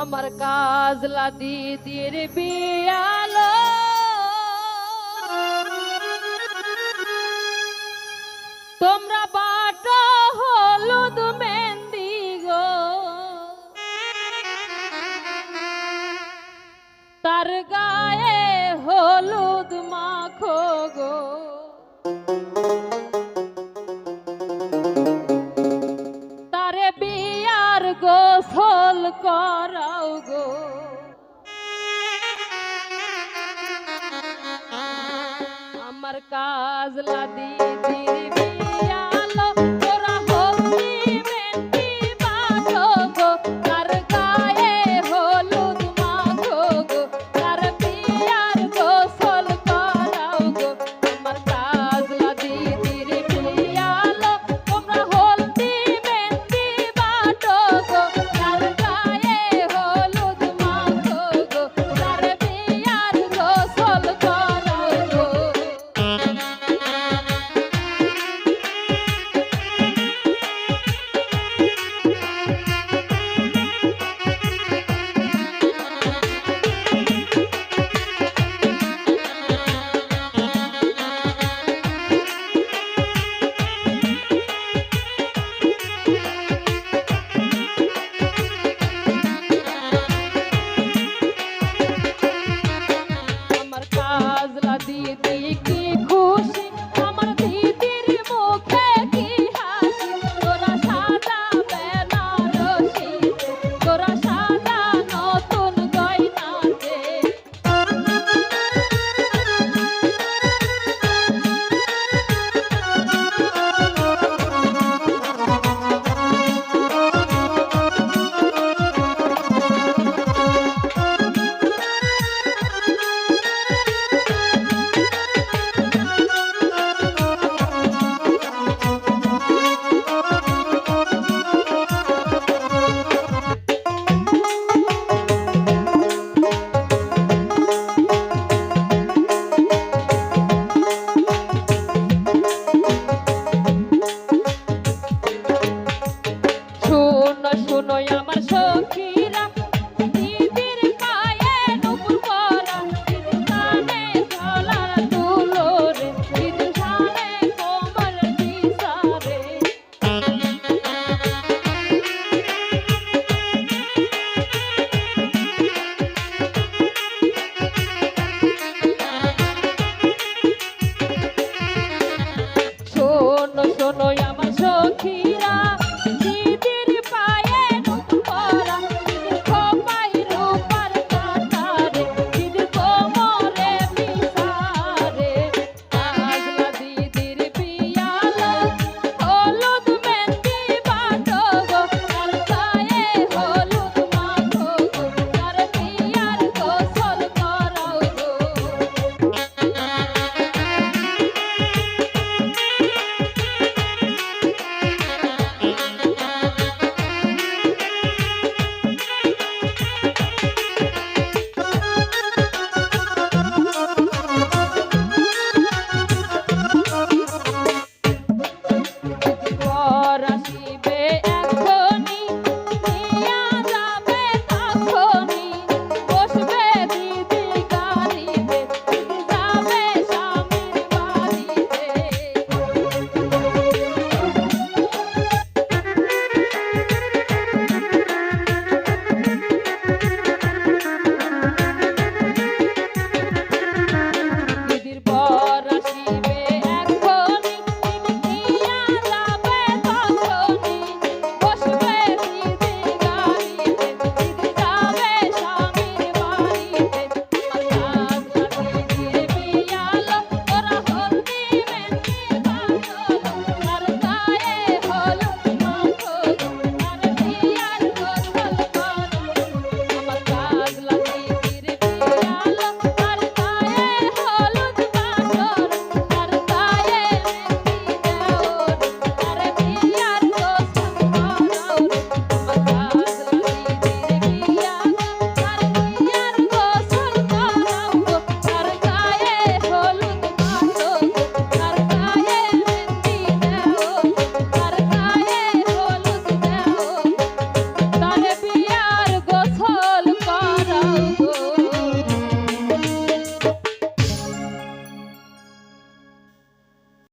আমার কাজলা দিদির বিয়ালো তোমরা বাট হলুদ মেহেন্দি গো। তার গায়ে হলুদ মাখো। করাও গো। আমার কাজ লাদি বিয়া শোনো শোনো রাশি